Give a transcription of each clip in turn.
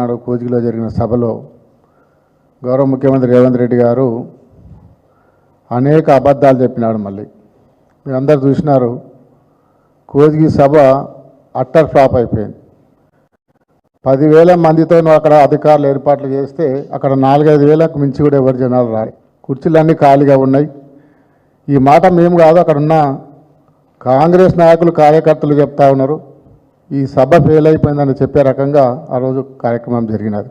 నాడు కూజిలో జరిగిన సభలో గౌరవ ముఖ్యమంత్రి రేవంత్ రెడ్డి గారు అనేక అబద్ధాలు చెప్పినాడు మళ్ళీ. మీరందరూ చూసినారు కోజిగి సభ అట్టర్ ఫ్లాప్ అయిపోయింది. పదివేల మందితో అక్కడ అధికారులు ఏర్పాట్లు చేస్తే అక్కడ నాలుగైదు వేలకు మించి కూడా ఎవరు జనాలు రాయి కుర్చీలన్నీ ఖాళీగా ఉన్నాయి. ఈ మాట మేము కాదు అక్కడ ఉన్న కాంగ్రెస్ నాయకులు కార్యకర్తలు చెప్తా ఉన్నారు. ఈ సభ ఫెయిల్ అయిపోయిందని చెప్పే రకంగా ఆ రోజు కార్యక్రమం జరిగినది.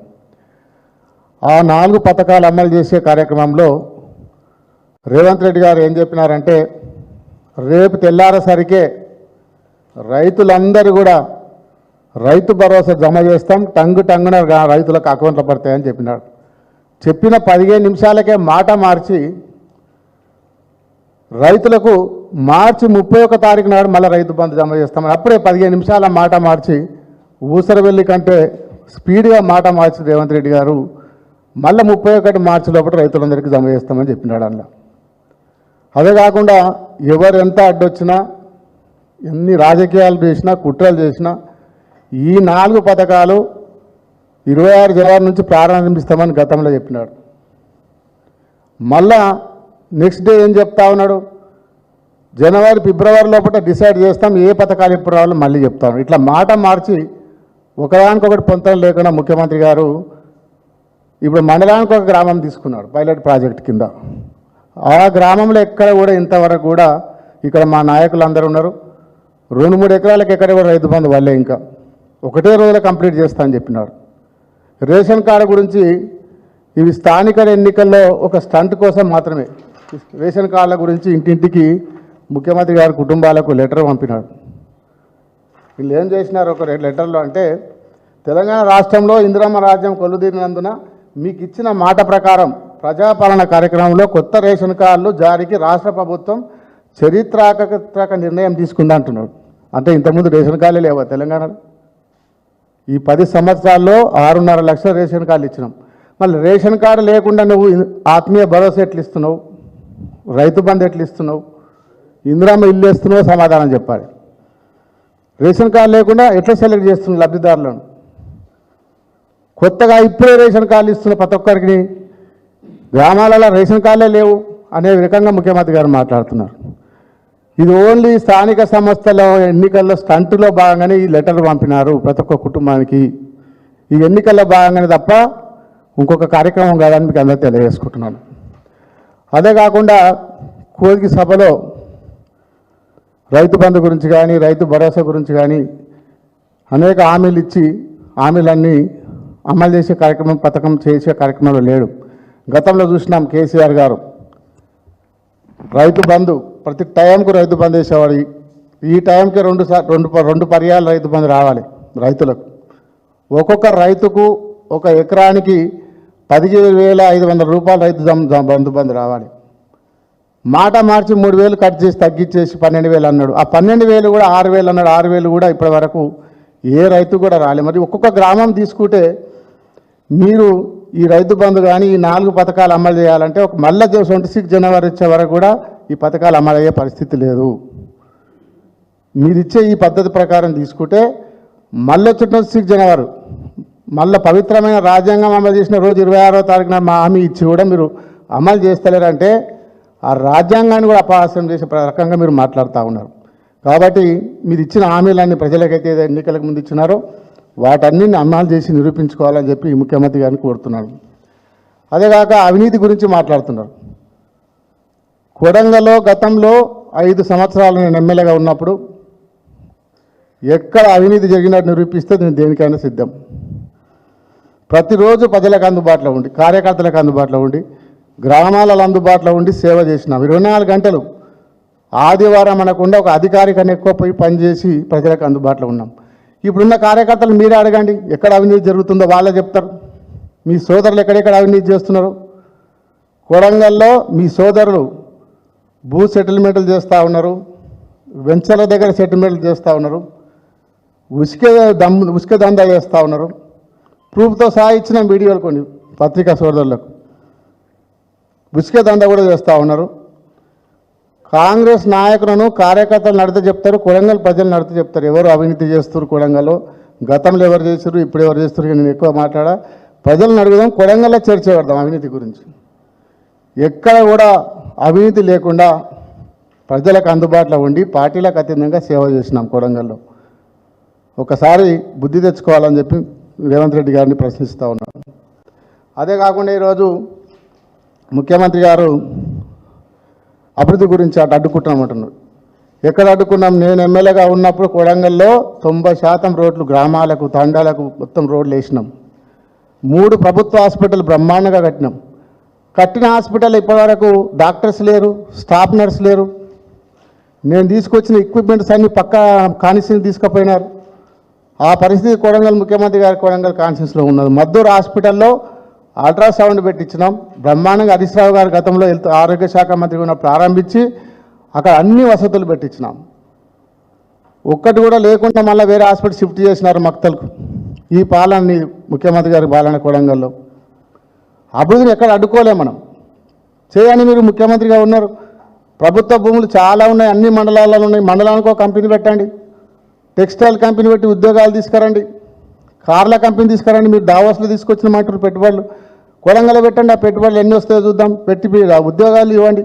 ఆ నాలుగు పథకాలు అమలు చేసే కార్యక్రమంలో రేవంత్ రెడ్డి గారు ఏం చెప్పినారంటే రేపు తెల్లారేసరికే రైతులందరూ కూడా రైతు భరోసా జమ చేస్తాం టంగు టంగున రైతులకు అకౌంట్లో పడతాయని చెప్పినాడు చెప్పిన పదిహేను నిమిషాలకే మాట మార్చి రైతులకు మార్చి ముప్పై ఒక తారీఖు నాడు మళ్ళీ రైతు బంధు జమ చేస్తామని అప్పుడే పదిహేను నిమిషాల మాట మార్చి ఊసరవెల్లి కంటే స్పీడ్గా మాట మార్చి రేవంత్ రెడ్డి గారు మళ్ళీ ముప్పై ఒకటి మార్చి లోపల రైతులందరికీ జమ చేస్తామని చెప్పినాడు అందులో అదే కాకుండా ఎవరు ఎంత అడ్డొచ్చినా ఎన్ని రాజకీయాలు చేసినా కుట్రలు చేసినా ఈ నాలుగు పథకాలు ఇరవై ఆరు జనవరి నుంచి ప్రారంభిస్తామని గతంలో చెప్పినాడు. మళ్ళా నెక్స్ట్ డే ఏం చెప్తా ఉన్నాడు? జనవరి ఫిబ్రవరి లోపల డిసైడ్ చేస్తాం ఏ పథకాలు ఎప్పుడు రావాలో మళ్ళీ చెప్తాను ఇట్లా మాట మార్చి ఒకదానికొకటి పొంతలు లేకుండా ముఖ్యమంత్రి గారు ఇప్పుడు మండలానికి ఒక గ్రామం తీసుకున్నాడు పైలట్ ప్రాజెక్ట్ కింద. ఆ గ్రామంలో ఎక్కడ కూడా ఇంతవరకు కూడా ఇక్కడ మా నాయకులు అందరూ ఉన్నారు. రెండు మూడు ఎకరాలకు ఎక్కడ కూడా రైతు బంధు వల్లే ఇంకా. ఒకటే రోజులో కంప్లీట్ చేస్తా అని చెప్పినారు. రేషన్ కార్డు గురించి ఇవి స్థానిక ఎన్నికల్లో ఒక స్టంట్ కోసం మాత్రమే. రేషన్ కార్డుల గురించి ఇంటింటికి ముఖ్యమంత్రి గారి కుటుంబాలకు లెటర్ పంపినాడు వీళ్ళు ఏం చేసినారు? ఒక రె- లెటర్లో అంటే తెలంగాణ రాష్ట్రంలో ఇందిరమ్మ రాజ్యం కొలుదీరినందున మీకు ఇచ్చిన మాట ప్రకారం ప్రజాపాలన కార్యక్రమంలో కొత్త రేషన్ కార్డులు జారీకి రాష్ట్ర ప్రభుత్వం చరిత్రాత్మక నిర్ణయం తీసుకుందంటున్నాడు. అంటే ఇంతకుముందు రేషన్ కార్డులే లేవా తెలంగాణలో? ఈ పది సంవత్సరాల్లో ఆరున్నర లక్షల రేషన్ కార్డులు ఇచ్చినాం. మళ్ళీ రేషన్ కార్డు లేకుండా నువ్వు ఆత్మీయ భరోసా ఎట్లు ఇస్తున్నావు రైతు బంధు ఎట్లు ఇస్తున్నావు? ఇందిరామ్మ ఇల్లు వేస్తున్నావు సమాధానం చెప్పాలి. రేషన్ కార్డు లేకుండా ఎట్లా సెలెక్ట్ చేస్తున్న లబ్ధిదారులను? కొత్తగా ఇప్పుడే రేషన్ కార్డులు ఇస్తున్న ప్రతి ఒక్కరికి గ్రామాలలో రేషన్ కార్డులే లేవు అనే రకంగా ముఖ్యమంత్రి గారు మాట్లాడుతున్నారు. ఇది ఓన్లీ స్థానిక సంస్థల ఎన్నికల్లో స్టంట్లో భాగంగానే ఈ లెటర్ పంపినారు ప్రతి ఒక్క కుటుంబానికి. ఈ ఎన్నికల్లో భాగంగానే తప్ప ఇంకొక కార్యక్రమం కాదని మీకు అందరూ తెలియజేసుకుంటున్నాను. అదే కాకుండా కోరిక సభలో రైతు బంధు గురించి కానీ రైతు భరోసా గురించి కానీ అనేక హామీలు ఇచ్చి హామీలన్నీ అమలు చేసే కార్యక్రమం పథకం చేసే కార్యక్రమంలో లేడు. గతంలో చూసినాం కేసీఆర్ గారు. రైతు బంధు ప్రతి టైంకు రైతు బంధు వేసేవాడు. ఈ టైంకి రెండు సార్ రెండు రెండు పర్యాలు రైతు బంధు రావాలి రైతులకు. ఒక్కొక్క రైతుకు ఒక ఎకరానికి పదిహేను వేల ఐదు వందల రూపాయలు రైతు జం- బంధు బంధు రావాలి. మాట మార్చి మూడు వేలు కట్ చేసి తగ్గించేసి పన్నెండు వేలు అన్నాడు. ఆ పన్నెండు వేలు కూడా ఆరు వేలు అన్నాడు. ఆరు వేలు కూడా ఇప్పటి వరకు ఏ రైతు కూడా రాలే. మరి ఒక్కొక్క గ్రామం తీసుకుంటే మీరు ఈ రైతు బంధు కానీ ఈ నాలుగు పథకాలు అమలు చేయాలంటే ఒక మళ్ళీ ట్వంటీ సిక్స్ జనవరి వచ్చే వరకు కూడా ఈ పథకాలు అమలు అయ్యే పరిస్థితి లేదు. మీరు ఇచ్చే ఈ పద్ధతి ప్రకారం తీసుకుంటే మళ్ళీ ట్వంటీ సిక్స్ జనవరి మళ్ళీ పవిత్రమైన రాజ్యాంగం అమలు చేసిన రోజు ఇరవై ఆరో తారీఖున మా హామీ ఇచ్చి కూడా మీరు అమలు చేస్తలేరంటే ఆ రాజ్యాంగాన్ని కూడా అపహాస్యం చేసే ప్ర- రకంగా మీరు మాట్లాడుతూ ఉన్నారు. కాబట్టి మీరు ఇచ్చిన హామీలన్నీ ప్రజలకైతే ఎన్నికలకు ముందు ఇచ్చినారో వాటన్నింటిని అమలు చేసి నిరూపించుకోవాలని చెప్పి ముఖ్యమంత్రి గారిని కోరుతున్నాను. అదేగాక అవినీతి గురించి మాట్లాడుతున్నారు. కొడంగలో గతంలో ఐదు సంవత్సరాలు నేను ఎమ్మెల్యేగా ఉన్నప్పుడు ఎక్కడ అవినీతి జరిగినట్టు నిరూపిస్తే నేను దేనికైనా సిద్ధం. ప్రతిరోజు ప్రజలకు అందుబాటులో ఉండి కార్యకర్తలకు అందుబాటులో ఉండి గ్రామాలలో అందుబాటులో ఉండి సేవ చేసినాం. ఇరవై నాలుగు గంటలు ఆదివారం అనకుండా ఒక అధికారి కన్నా ఎక్కువ పోయి పనిచేసి ప్రజలకు అందుబాటులో ఉన్నాం. ఇప్పుడున్న కార్యకర్తలు మీరే అడగండి ఎక్కడ అవినీతి జరుగుతుందో వాళ్ళే చెప్తారు. మీ సోదరులు ఎక్కడెక్కడ అవినీతి చేస్తున్నారు? కొడంగల్లో మీ సోదరులు భూ సెటిల్మెంట్లు చేస్తూ ఉన్నారు వెంచర్ల దగ్గర సెటిల్మెంట్లు చేస్తూ ఉన్నారు ఉసుకే దమ్ ఉసుక దందా చేస్తూ ఉన్నారు. ప్రూఫ్తో సహా ఇచ్చిన వీడియోలు కొన్ని పత్రికా సోదరులకు. ఉసుక దండ కూడా చేస్తూ ఉన్నారు. కాంగ్రెస్ నాయకులను కార్యకర్తలు నడితే చెప్తారు కొడంగల్ ప్రజలు నడితే చెప్తారు. ఎవరు అవినీతి చేస్తారు కొడంగల్లో? గతంలో ఎవరు చేస్తారు ఇప్పుడు ఎవరు చేస్తారు నేను ఎక్కువ మాట్లాడా? ప్రజలను అడుగుదాం కొడంగల్లో చర్చ పెడదాం అవినీతి గురించి. ఎక్కడ కూడా అవినీతి లేకుండా ప్రజలకు అందుబాటులో ఉండి పార్టీలకు అతీతంగా సేవ చేసినాం కొడంగల్లో. ఒకసారి బుద్ధి తెచ్చుకోవాలని చెప్పి రేవంత్ రెడ్డి గారిని ప్రశ్నిస్తూ ఉన్నాను అదే కాకుండా ఈరోజు ముఖ్యమంత్రి గారు అభివృద్ధి గురించి అటు అడ్డుకుంటామంటున్నాడు ఎక్కడ అడ్డుకున్నాం? నేను ఎమ్మెల్యేగా ఉన్నప్పుడు కొడంగల్లో తొంభై శాతం రోడ్లు గ్రామాలకు తండాలకు మొత్తం రోడ్లు వేసినాం. మూడు ప్రభుత్వ హాస్పిటల్ బ్రహ్మాండంగా కట్టినాం. కట్టిన హాస్పిటల్ ఇప్పటివరకు డాక్టర్స్ లేరు స్టాఫ్ నర్స్ లేరు. నేను తీసుకొచ్చిన ఎక్విప్మెంట్స్ అన్ని పక్క కాన్స్టిట్యూన్సీ తీసుకుపోయినారు. ఆ పరిస్థితి కొడంగల్ ముఖ్యమంత్రి గారి కొడంగల్ కాన్స్టిట్యూన్సీలో ఉన్నది. మద్దూరు హాస్పిటల్లో అల్ట్రాసౌండ్ పెట్టించినాం. బ్రహ్మాండంగా హరీష్ రావు గారు గతంలో హెల్త్ ఆరోగ్య శాఖ మంత్రి ఉన్న ప్రారంభించి అక్కడ అన్ని వసతులు పెట్టించినాం. ఒక్కటి కూడా లేకుండా మళ్ళీ వేరే హాస్పిటల్ షిఫ్ట్ చేసినారు మక్తలకు. ఈ పాలనని ముఖ్యమంత్రి గారి పాలన కొడంగల్లో. అభివృద్ధిని ఎక్కడ అడ్డుకోలేము మనం. చేయని మీరు ముఖ్యమంత్రిగా ఉన్నారు. ప్రభుత్వ భూములు చాలా ఉన్నాయి. అన్ని మండలాలలో ఉన్నాయి. మండలానికి ఒక కంపెనీ పెట్టండి. టెక్స్టైల్ కంపెనీ పెట్టి ఉద్యోగాలు తీసుకురండి. కార్ల కంపెనీ తీసుకురండి. మీరు దావాస్లో తీసుకొచ్చిన మాటలు పెట్టుబడులు. కొడంగల్ పెట్టండి. ఆ పెట్టుబడులు ఎన్ని వస్తాయో చూద్దాం. పెట్టి మీరు ఆ ఉద్యోగాలు ఇవ్వండి.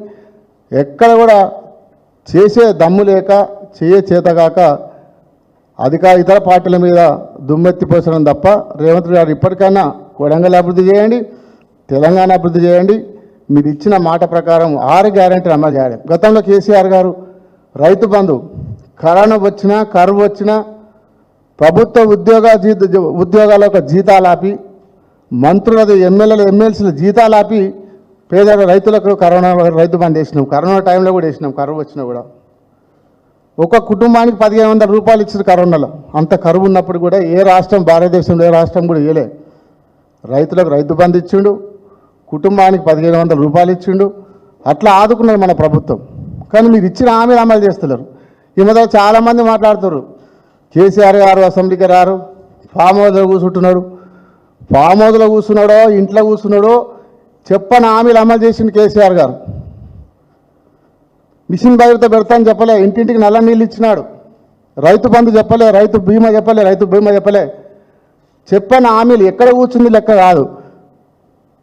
ఎక్కడ కూడా చేసే దమ్ము లేక చేయ చేతగాక అధికార ఇతర పార్టీల మీద దుమ్మెత్తి పోసడం తప్ప రేవంత్ రెడ్డి గారు ఇప్పటికైనా కొడంగల్ అభివృద్ధి చేయండి. తెలంగాణ అభివృద్ధి చేయండి. మీరు ఇచ్చిన మాట ప్రకారం ఆరు గ్యారంటీ అమలు చేయాలి. గతంలో కేసీఆర్ గారు రైతు బంధు కరోనా వచ్చినా కరువు వచ్చినా ప్రభుత్వ ఉద్యోగ జీత ఉద్యోగాల యొక్క జీతాలాపి ఆపి మంత్రులది ఎమ్మెల్యేలు ఎమ్మెల్సీల జీతాలాపి ఆపి పేద రైతులకు కరోనా రైతు బంద్ వేసినాం కరోనా టైంలో కూడా వేసినాం కరువు వచ్చినా కూడా. ఒక కుటుంబానికి పదిహేను వందల రూపాయలు ఇచ్చారు కరోనాలో. అంత కరువు ఉన్నప్పుడు కూడా ఏ రాష్ట్రం భారతదేశంలో ఏ రాష్ట్రం కూడా ఇవ్వలే రైతులకు రైతు బంధు ఇచ్చిండు కుటుంబానికి పదిహేను వందల రూపాయలు ఇచ్చిండు. అట్లా ఆదుకున్నది మన ప్రభుత్వం. కానీ మీరు ఇచ్చిన హామీలు అమలు చేస్తున్నారు ఈ మధ్య చాలామంది మాట్లాడుతారు కేసీఆర్ గారు అసెంబ్లీకి రారు ఫామ్ హౌస్లో కూర్చుంటున్నాడు. ఫామ్ హౌస్లో కూర్చున్నాడో ఇంట్లో కూర్చున్నాడో చెప్పని హామీలు అమలు చేసిండు కేసీఆర్ గారు. మిషన్ భద్రత పెడతాను చెప్పలే ఇంటింటికి నల్ల నీళ్ళు ఇచ్చినాడు. రైతు బంధు చెప్పలే రైతు బీమా చెప్పలే రైతు బీమా చెప్పలే. చెప్పని హామీలు ఎక్కడ కూర్చుంది లెక్క కాదు.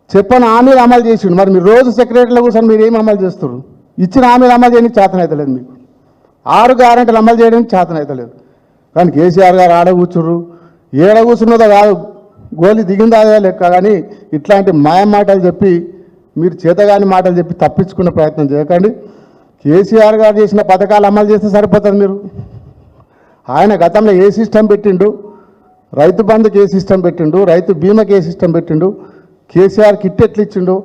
చెప్పని హామీలు అమలు చేసిండు. మరి మీరు రోజు సెక్రటరీలో కూర్చొని మీరు ఏం అమలు చేస్తారు ఇచ్చిన హామీలు అమలు చేయడానికి చేతనైతలేదు మీకు. ఆరు గ్యారెంటీలు అమలు చేయడానికి చేతనైతలేదు కానీ కేసీఆర్ గారు ఆడ కూర్చుర్రు. ఏడ కూర్చున్నదో కాదు గోలి దిగిందా లెక్క కానీ ఇట్లాంటి మాయం మాటలు చెప్పి మీరు చేతగాని మాటలు చెప్పి తప్పించుకునే ప్రయత్నం చేయకండి. కేసీఆర్ గారు చేసిన పథకాలు అమలు చేస్తే సరిపోతుంది మీరు. ఆయన గతంలో ఏ సిస్టమ్ పెట్టిండు? రైతు బంధుకి ఏ సిస్టమ్ పెట్టిండు? రైతు బీమాకి ఏ సిస్టమ్ పెట్టిండు? కేసీఆర్ కిట్ ఎట్లు ఇచ్చిండు?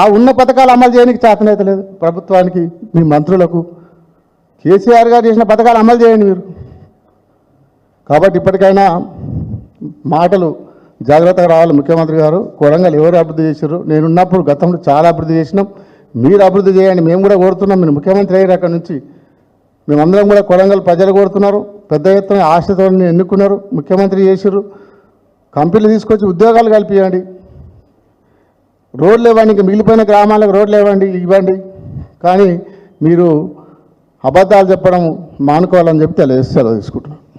ఆ ఉన్న పథకాలు అమలు చేయడానికి చేతనైతలేదు ప్రభుత్వానికి మీ మంత్రులకు. కేసీఆర్ గారు చేసిన పథకాలు అమలు చేయండి మీరు. కాబట్టి ఇప్పటికైనా మాటలు జాగ్రత్తగా రావాలి ముఖ్యమంత్రి గారు. కొరంగల్ ఎవరు అభివృద్ధి చేశారు? నేనున్నప్పుడు గతంలో చాలా అభివృద్ధి చేసినాం. మీరు అభివృద్ధి చేయండి. మేము కూడా కోరుతున్నాం. మీరు ముఖ్యమంత్రి అయ్యారు అక్కడి నుంచి. మేమందరం కూడా కొడంగల్ ప్రజలు కోరుతున్నారు. పెద్ద ఎత్తున ఆశతో ఎన్నుకున్నారు. ముఖ్యమంత్రి చేశారు. కంపెనీలు తీసుకొచ్చి ఉద్యోగాలు కల్పించండి. రోడ్లు ఇవ్వండి. ఇంకా మిగిలిపోయిన గ్రామాలకు రోడ్లు ఇవ్వండి. ఇవ్వండి. కానీ మీరు అబద్ధాలు చెప్పడం మానుకోవాలని చెప్పి తెలియజేస్తారు తీసుకుంటున్నాను